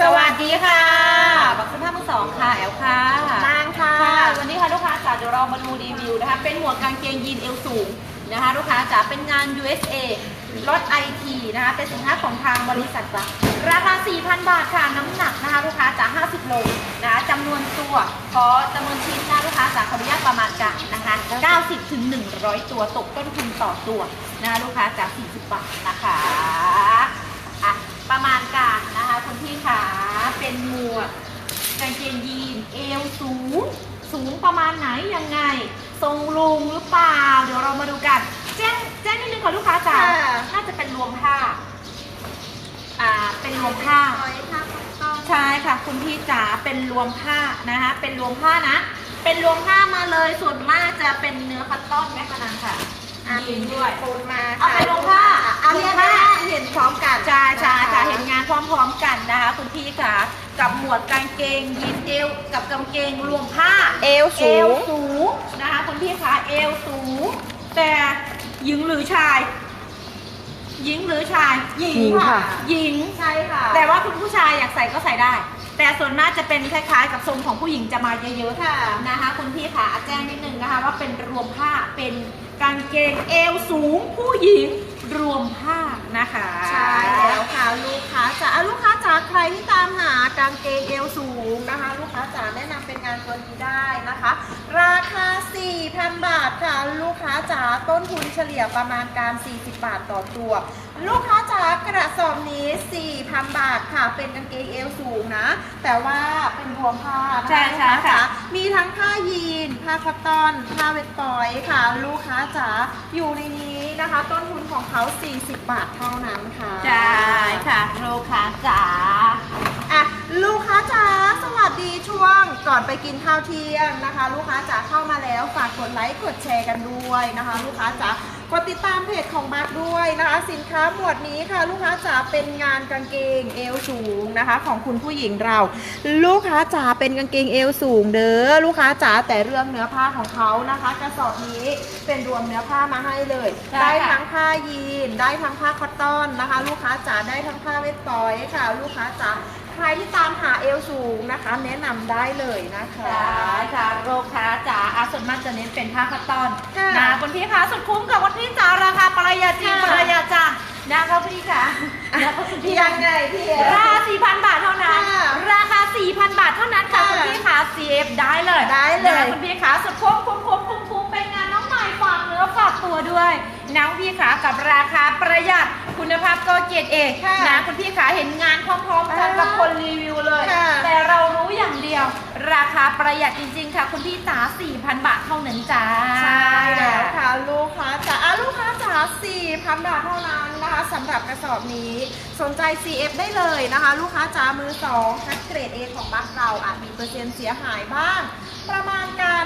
สวัสดีค่ะ บักสภาพมือสองค่ะ แอลค่ะนางค่ะค่ะ วันนี้ค่ะลูกค้าจ๋าเดี๋ยวเรามาดูรีวิวนะคะ เป็นหมวกกางเกงยีนเอวสูงนะคะลูกค้าจ๋าเป็นงาน USA รถ IT นะคะ เป็นสินค้าของทางบริษัทจ้ะราคา 4,000 บาทค่ะ น้ำหนักนะคะลูกค้าจ๋า50 โลนะคะจำนวนตัว ขอจำนวนชิ้นนะลูกค้าจ๋าขออนุญาตประมาณการนะคะ 90ถึง100 ตัว ตกต้นทุนต่อตัวนะคะลูกค้าจ๋า40 บาทนะคะ อะ ประมาณการนะ คะคุณพี่ขาเป็นหมวกกางเกงยีนเอวสูง สูงประมาณไหนยังไง ทรงลุงหรือเปล่า เดี๋ยวเรามาดูกันแจ้งแจ้งนิดนึงค่ะลูกค้าจ๋าค่ะ น่าจะเป็นรวมผ้า อ่า เป็นรวมผ้าใช่ค่ะคุณพี่จ๋าเป็นรวมผ้านะคะเป็นรวมผ้านะ เป็นรวมผ้ามาเลยส่วนมากจะเป็นเนื้อคัตตอนแม่พนังค่ะ อะยีนด้วย ปูนมาเอาไปลงผ้า เอา กับหมวดกางเกงยีนเอวกับกางเกงรวมผ้าเอวสูเอวงสูงนะคะคุณพี่คะเอวสูง แต่หญิงหรือชาย หญิงหรือชายหญิงค่ะ หญิงใช่ค่ะ แต่ว่าคุณผู้ชายอยากใส่ก็ใส่ได้ แต่ส่วนมากจะเป็นคล้ายๆ กับทรงของผู้หญิงจะมาเยอะๆค่ะนะคะคุณพี่ค่ะแจ้งนิดนึงนะคะว่าเป็นรวมผ้าเป็นกางเกงเอวสูงผู้หญิงรวมผ้า นะคะใช่แล้วค่ะลูกค้าจ๋าลูกค้าจ๋าใครที่ตามหากางเกงเอวสูงนะคะ ลูกค้าจ๋าแนะนำเป็นงานตัวนี้ได้นะคะ ราคา 4,000 บาทค่ะ ลูกค้าจ๋าต้นทุนเฉลี่ยประมาณการ 40 บาทต่อตัว ลูกค้าจ๋ากระสอบนี้ 4,000 บาทค่ะ เป็นกางเกงเอวสูงนะ แต่ว่าเป็นรวมผ้านะคะใช่ใช่ลูกค้าค่ะจ๋ามีทั้งผ้ายีน ผ้าคอตตอน ผ้าเวทปอยค่ะ ลูกค้าจ๋าอยู่ในนี้นะคะ ต้นทุนของเขา 40 บาทเท่านั้นค่ะ ใช่ค่ะลูกค้าจ๋า อะลูกค้าจ๋าสวัสดีช่วงก่อนไปกินข้าวเที่ยงนะคะ ลูกค้าจ๋าเข้ามาแล้วฝากกดไลค์กดแชร์กันด้วยนะคะ ลูกค้าจ๋ากดติดตามเพจของบัคด้วยนะคะ สินค้าหมวดนี้ค่ะ ลูกค้าจ๋าเป็นงานกางเกงเอวสูงนะคะ ของคุณผู้หญิงเรา ลูกค้าจ๋าเป็นกางเกงเอวสูงเด้อลูกค้าจ๋าแต่เรื่องเนื้อผ้าของเขานะคะ กระสอบนี้เป็นรวมเนื้อผ้ามาให้เลยใช่ได้ค่ะ ทั้งผ้ายีนได้ทั้งผ้าคอตตอนนะคะ ลูกค้าจ๋าได้ทั้งผ้าเวทปอยค่ะ ลูกค้าจ๋า ใครที่ตามหาเอวสูงนะคะ แนะนำได้เลยนะคะใช่ค่ะลูกค้าจ๋าอาส่วนมากจะเน้นเป็นผ้าคัตตอนค่ะนะคุณพี่คะสุดคุ้มกับคุณพี่จ๋าราคาประหยัดจริงค่ะ ประหยัดจ้ะนะคะคุณพี่ค่ะนะคะคุณพี่ยังไงพี่ราคา4,000 บาทเท่านั้น ค่ะราคา 4,000 บาทเท่านั้นค่ะค่ะคุณพี่ค่ะ CF ได้เลยได้เลยนะคะคุณพี่ค่ะสุดคุ้มคุ้มคุ้มคุ้มคุ้มเป็นงานน้องใหม่ฝากเนื้อฝากตัวด้วยนะคุณพี่ค่ะกับราคาประหยัด คุณภาพก็เกียรติเอกค่ะนะคุณพี่ค่ะเห็นงานพร้อมๆกันกับคนรีวิวเลย ค่ะ แต่เรารู้อย่างเดียวราคาประหยัดจริง ๆ ค่ะ คุณพี่จ๋า4,000 บาทเท่านั้นจ้า ใช่แล้วค่ะลูกค้าจ๋าอะลูกค้าจ๋า4,000 บาทเท่านั้นนะคะสำหรับกระสอบนี้สนใจ CF ได้เลยนะคะ ลูกค้าจ๋ามือ2คัดเกรด A ของบ้านเราอาจมีเปอร์เซ็นต์เสียหายบ้าง ประมาณการ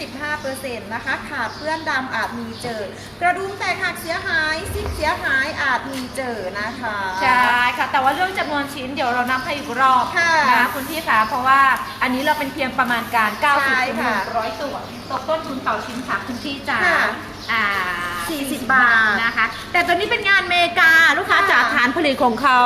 5-15%นะคะขาดเปื้อนดำอาจมีเจอ กระดุมแตกหักเสียหายซิปเสียหายอาจมีเจอนะคะใช่ค่ะ แต่ว่าเรื่องจำนวนชิ้นเดี๋ยวเรานับให้อีกรอบค่ะ นะคุณพี่คะเพราะว่าอันนี้เราเป็นเพียงประมาณการใช่90ถึงค่ะ100ตัวตกต้นทุนต่อชิ้นค่ะคุณพี่จ๋าค่ะอ่า40บาทนะคะ แต่ตัวนี้เป็นงานเมกาลูกค้าค่ะจากฐานผลิตของเขา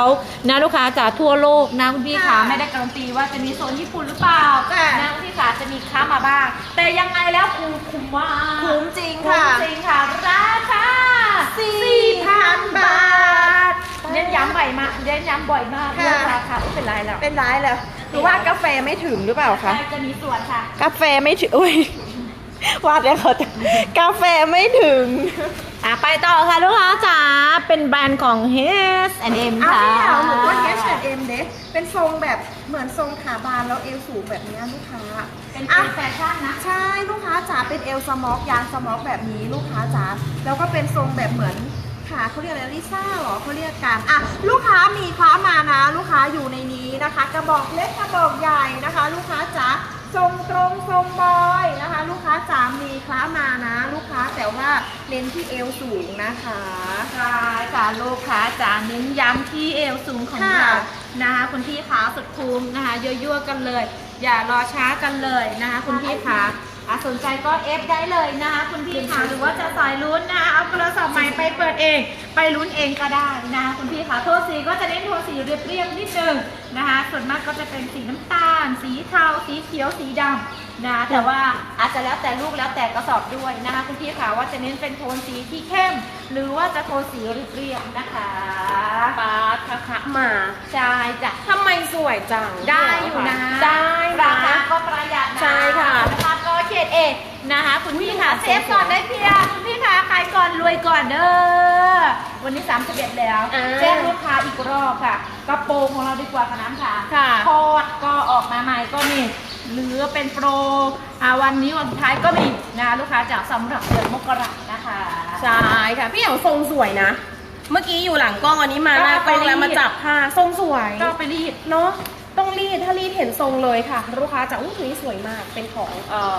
นะลูกค้าจากทั่วโลกนะคุณพี่คะค่ะไม่ได้การันตีว่าจะมีโซนญี่ปุ่นหรือเปล่าค่ะ นะคุณพี่คะจะมีค้ามาบ้าง แต่ยังไงแล้วคุ้มคุ้มมากคุ้มจริงคุ้มค่ะจริงค่ะราคา4,000 บาท เน้นย้ำบ่อยมากเน้นย้ำบ่อยมากค่ะ เรื่องราคาไม่เป็นไรแล้วเป็นร้ายแล้วหรือว่ากาแฟไม่ถึงหรือเปล่าคะ ใช่จะมีส่วนค่ะ กาแฟไม่ถึงอุ้ยวาดแล้วเขาจะกาแฟไม่ถึง อะไปต่อค่ะลูกค้าจ๋าเป็นแบรนด์ของ H&M เอาค่ะที่เอาหนูว่า H&M เด้เป็นทรงแบบเหมือนทรงขาบานแล้วเอวสูงแบบนี้ลูกค้าเป็นอะแฟชั่นนะ ใช่ลูกค้าจ๋าเป็นเอวสมอกยางสมอกแบบนี้ลูกค้าจ๋าแล้วก็เป็นทรงแบบเหมือน ขาเขาเรียกอะไรลิซ่าเหรอเขาเรียกกันอะลูกค้ามีคว้ามานะ ลูกค้าอยู่ในนี้นะคะ กระบอกเล็กกระบอกใหญ่นะคะ ลูกค้าจ๋าทรงตรงทรงบอยนะคะ ลูกค้าจ๋ามีคล้ามานะ ลูกค้าแต่ว่าเน้นที่เอวสูงนะคะใช่ค่ะลูกค้าจ๋าเน้นย้ำที่เอวสูงของเรานะคะคุณพี่ขาสุดคุ้มนะคะยั่วๆกันเลย อย่ารอช้ากันเลยนะคะ คุณพี่ขา อะสนใจก็เอฟได้เลยนะคะคุณพี่ค่ะหรือว่าจะสายลุ้นนะคะเอาโทรศัพท์ใหม่ไปเปิดเอง ไปลุ้นเองก็ได้นะคะคุณพี่ค่ะโทนสีก็จะเน้นโทนสีเรียบๆนิดนึงนะคะส่วนมากก็จะเป็นสีน้ำตาล สีเทาสีเขียวสีดำนะคะแต่ว่าอาจจะแล้วแต่ลูกแล้วแต่กระสอบด้วยนะคะคุณพี่ค่ะว่าจะเน้นเป็นโทนสีที่เข้ม หรือว่าจะโทนสีเรียบๆนะคะปาดคะคะมาใช่จ้ะทำไมสวยจังได้อยู่นะได้รานะคาก็ประหยัดนะใช่ค่ะ ราคาก็เขตเอกนะคะ คุณพี่ค่ะอุ๊ยเซฟก่อนได้เพียงคุณพี่ค่ะขายก่อนรวยก่อนเด้อวันนี้ 31 แล้วอ่าแจ้งลูกค้าอีกรอบค่ะกระโปรงของเราดีกว่าค่ะน้ำค่ะค่ะ ทอดก็ออกมาใหม่ก็มีเหลือเป็นโปรอ่าวันนี้วันสุดท้ายก็มีนะลูกค้าจากสำหรับเดือนมกรานะคะใช่ค่ะ พี่เอ๋วทรงสวยนะ เมื่อกี้อยู่หลังกล้องอันนี้มาหน้ากล้องแล้วมาจับผ้าทรงสวย ก็ไปรีด เนาะต้องรีดถ้ารีดเห็นทรงเลยค่ะ ลูกค้าจะอู้ตัวนี้สวยมากเป็นของเอ่อ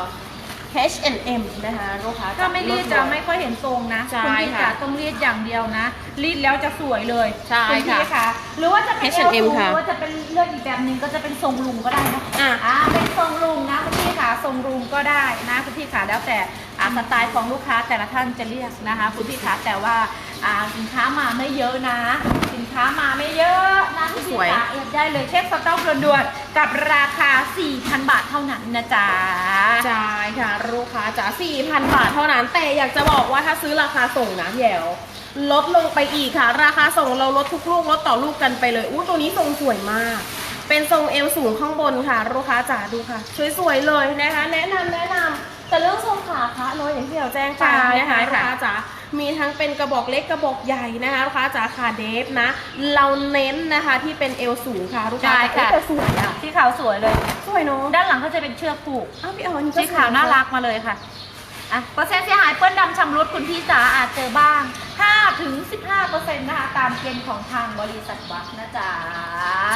H&M นะคะลูกค้าถ้าไม่รีดจะไม่ค่อยเห็นทรงนะใช่คุณพี่ค่ะจ๋าต้องรีดอย่างเดียวนะ รีดแล้วจะสวยเลยใช่คุณพี่ค่ะ หรือว่าจะเป็นเอล H&M สูงค่ะหรือว่าจะเป็นเลือกอีกแบบหนึ่งก็จะเป็นทรงลุงก็ได้นะอะอ่าเป็นทรงลุงนะคุณพี่ค่ะ ทรงลุงก็ได้นะคุณพี่ค่ะแล้วแต่อ่าสไตล์ของลูกค้าแต่ละท่านจะเรียกนะคะคุณพี่ค่ะแต่ว่าอ่าสินค้ามาไม่เยอะนะ สินค้ามาไม่เยอะนะคุณพี่สวยค่ะเอฟได้เลยเช็คสต็อกด่วนๆกับราคา 4,000 บาทเท่านั้นนะจ๊ะใช่ค่ะลูกค้าจ๋า4,000 บาทเท่านั้น แต่อยากจะบอกว่าถ้าซื้อราคาส่งนะพี่แอ๋วลดลงไปอีกค่ะ ราคาส่งเราลดทุกลูกลดต่อลูกกันไปเลยอู้ตัวนี้ทรงสวยมาก เป็นทรงเอวสูงข้างบนค่ะ ลูกค้าจ๋าดูค่ะสวยๆเลยนะคะ แนะนำแนะนำแต่เรื่องทรงขาคะเนอะอย่างที่เราแจ้งไปใช่นะคะค่ะลูกค้าจ๋ามีทั้งเป็นกระบอกเล็กกระบอกใหญ่นะคะลูกค้าจ๋าขาเดฟนะ เราเน้นนะคะที่เป็นเอวสูงค่ะลูกค้าใช่จ๋าค่ะเอ๊แต่สวยอะที่ขาวสวยเลย สวยเนาะด้านหลังก็จะเป็นเชือกผูกอ้าวพี่อ๋ออันนี้ก็สีขาวน่ารักมาเลยค่ะ อะเปอร์เซ็นต์เสียหายเปิ้ลดำชำรุดคุณพี่จ๋าอาจเจอบ้าง5ถึง15เปอร์เซ็นต์นะคะ ตามเกณฑ์ของทางบริษัทวักนะจ๊ะ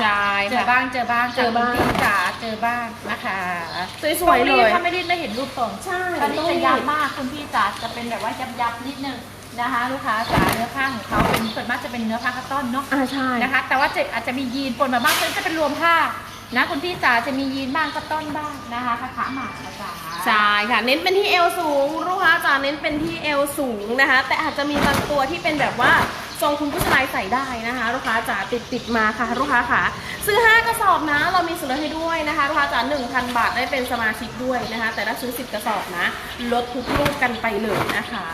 ใช่เจอค่ะบ้างเจอบ้างเจอบ้าง คุณพี่จ๋าเจอบ้างนะคะสวยๆเลยถ้าไม่รีดไม่เห็นรูปทรงใช่ตอนนี้จะยับมากคุณพี่จ๋าจะเป็นแบบว่ายับยับๆนิดนึงนะคะ ลูกค้าจ๋าเนื้อผ้าของเขาเป็นส่วนมากจะเป็นเนื้อผ้าคัตตอนเนาะ อ่าใช่ นะคะแต่ว่าจะอาจจะมียีนปนมาบ้างซึ่งจะเป็นรวมผ้า นะคุณพี่จ๋าจะมียีนบ้างก็ตตอนบ้างนะคะคาขาหมานะจ๊ะใช่ค่ะ เน้นเป็นที่เอวสูงลูกค้าจ๋าเน้นเป็นที่เอวสูงนะคะ แต่อาจจะมีบางตัวที่เป็นแบบว่า ทรงคุณผู้ชายใส่ได้นะคะ ลูกค้าจ๋าติดติดๆมาค่ะ ลูกค้าค่ะ ซื้อ 5 กระสอบนะ เรามีส่วนลดให้ด้วยนะคะ ลูกค้าจ๋า1,000 บาทได้เป็นสมาชิกด้วยนะคะ แต่ถ้าซื้อ 10 กระสอบนะ ลดทุกลูกกันไปเลยนะคะ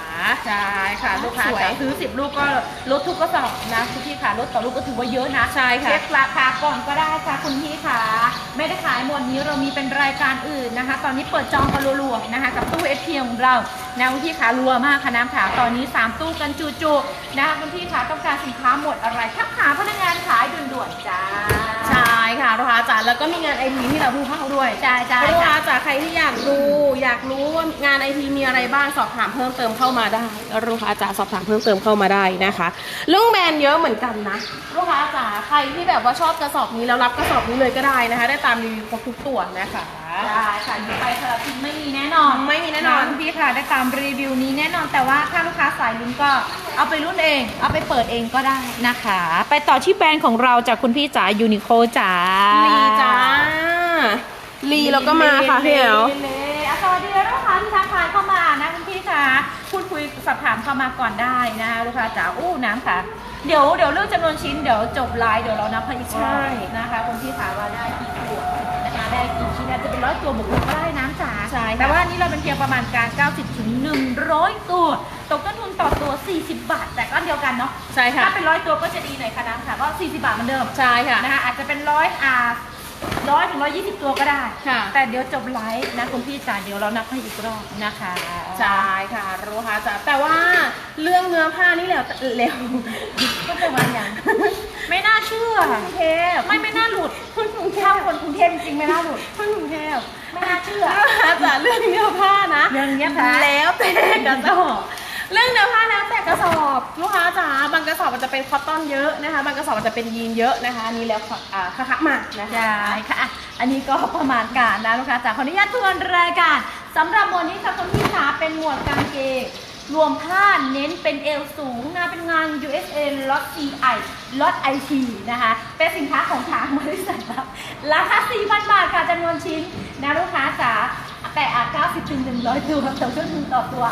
ใช่ค่ะ ลูกค้าสวยจ๋าซื้อ 10 ลูกก็ลดทุกกระสอบนะคุณพี่ค่ะ ลดต่อลูกก็ถือว่าเยอะนะ ใช่ค่ะ เช็คราคาก่อนก็ได้ค่ะคุณพี่ค่ะ ไม่ได้ขายหมดนี้เรามีเป็นรายการอื่นนะคะ ตอนนี้เปิดจองกันรัวๆนะคะ กับตู้เอทีของเรา นะคุณพี่ขารัวมากค่ะน้ำขาตอนนี้ 3 ตู้กันจูๆนะคะคุณพี่ขาต้องการสินค้าหมดอะไรทักหาพนักงานขายด่วนๆจ้าใช่ค่ะลูกค้าจ๋าแล้วก็มีงานไอทีที่เราเพิ่งเข้าด้วยใช่ใช่ลูกค่ะค้าจ๋าใครที่อยากดู อยากรู้ว่างานไอทีมีอะไรบ้างสอบถามเพิ่มเติมเข้ามาได้ลูกค้าจ๋าสอบถามเพิ่มเติมเข้ามาได้นะคะเรื่องแบรนด์เยอะเหมือนกันนะลูกค้าจ๋าใครที่แบบว่าชอบกระสอบนี้แล้วรับกระสอบนี้เลยก็ได้นะคะ ได้ตามรีวิวครบทุกตัวนะคะได้ค่ะอยู่ไปสลับพิมพ์ไม่มีแน่นอนไม่มีแน่นอนคุณพี่ค่ะได้ตามรีวิวนี้แน่นอนแต่ว่าถ้าลูกค้าสายลุ้นก็เอาไปรุ่นเอง เอาไปเปิดเองก็ได้นะคะ ไปต่อที่แบรนด์ของเราจากคุณพี่จ๋ายูนิโคจ๋าลีจ้าลีแล้วก็มาค่ะพี่เอ๋วลีลีอะสวัสดีลูกค้าที่ทักทายเข้ามานะคุณพี่ค่ะพูดคุยสอบถามเข้ามาก่อนได้นะคะลูกค้าจ๋าอู้น้ำค่ะเดี๋ยวเดี๋ยวเรื่องจำนวนชิ้นเดี๋ยวจบไลน์เดี๋ยวเรานับให้อีกรอบนะคะคุณพี่ค่ะว่าได้กี่ตัวนะคะ ได้กี่ชิ้นอาจจะเป็นร้อยตัวบวกลบก็ได้น้ำจ๋าใช่ค่ะ แต่ว่าอันนี้เราเป็นเพียงประมาณการ 90ถึง100 ตัว ตกต้นทุนต่อตัว 40 บาท แต่ก็เดียวกันเนาะ ใช่ค่ะ ถ้าเป็นร้อยตัวก็จะดีหน่อยค่ะน้ำค่ะ ก็ 40 บาทเหมือนเดิม ใช่ค่ะ นะคะอาจจะเป็นร้อยอ่าร้อยถึงร้อยยี่สิบตัวก็ได้ ค่ะ แต่เดี๋ยวจบไลฟ์นะคุณพี่จ๋าเดี๋ยวเรานับให้อีกรอบนะคะใช่ค่ะรู้ค่ะจ๋าแต่ว่าเรื่องเนื้อผ้านี่แล้วเร็วก็จะมาอย่างไม่น่าเชื่อกรุงเทพไม่ไม่น่าหลุดกรุงเทถ้าพคนกรุง เทพจริงๆไม่น่าหลุดกรุงเทพไม่น่าเชื่ออาจารย์เรื่องเนื้อผ้านะเรื่องเนื้อผ้าแล้วแต่กระสอบเรื่องเนื้อผ้าแล้วแต่กระสอบลูกค้าจ๋าบางกระสอบมันจะเป็นคอตตอนเยอะนะคะ บางกระสอบมันจะเป็นยีนเยอะนะคะอันนี้แล้วค่ะอ่าค่ะมานะคะใช่ค่ะอันนี้ก็ประมาณการนะลูกค้าจ๋าขออนุญาตทวนรายการสำหรับหมวดนี้ค่ะคุณพี่จ๋าเป็นหมวดกางเกง รวมผ้าเน้นเป็นเอวสูงนะเป็นงาน USA ล็อต CI ล็อต IT นะคะ เป็นสินค้าของทางบริษัทเราราคา 4,000 บาทค่ะจำนวนชิ้นนะลูกค้าจ๋าแต่อาจ90ถึง100 ตัวแต่ต้นทุนต่อตัว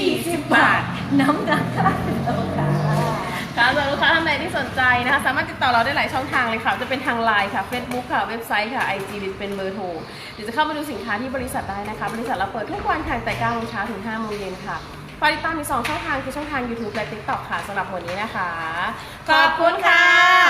40 บาท น้ำหนัก5กิโลค่ะค่ะสำหรับลูกค้าท่านใดที่สนใจนะคะ สามารถติดต่อเราได้หลายช่องทางเลยค่ะ จะเป็นทางไลน์ค่ะ Facebook ค่ะ เว็บไซต์ค่ะ IG หรือเป็นเบอร์โทรหรือจะเข้ามาดูสินค้าที่บริษัทได้นะคะ บริษัทเราเปิดทุกวันค่ะแต่9โมงเช้าถึง5โมงเย็นค่ะ ฝากติดตามมีสองช่องทางคือช่องทาง YouTube และ TikTok ค่ะสำหรับวันนี้นะคะ ขอบคุณค่ะ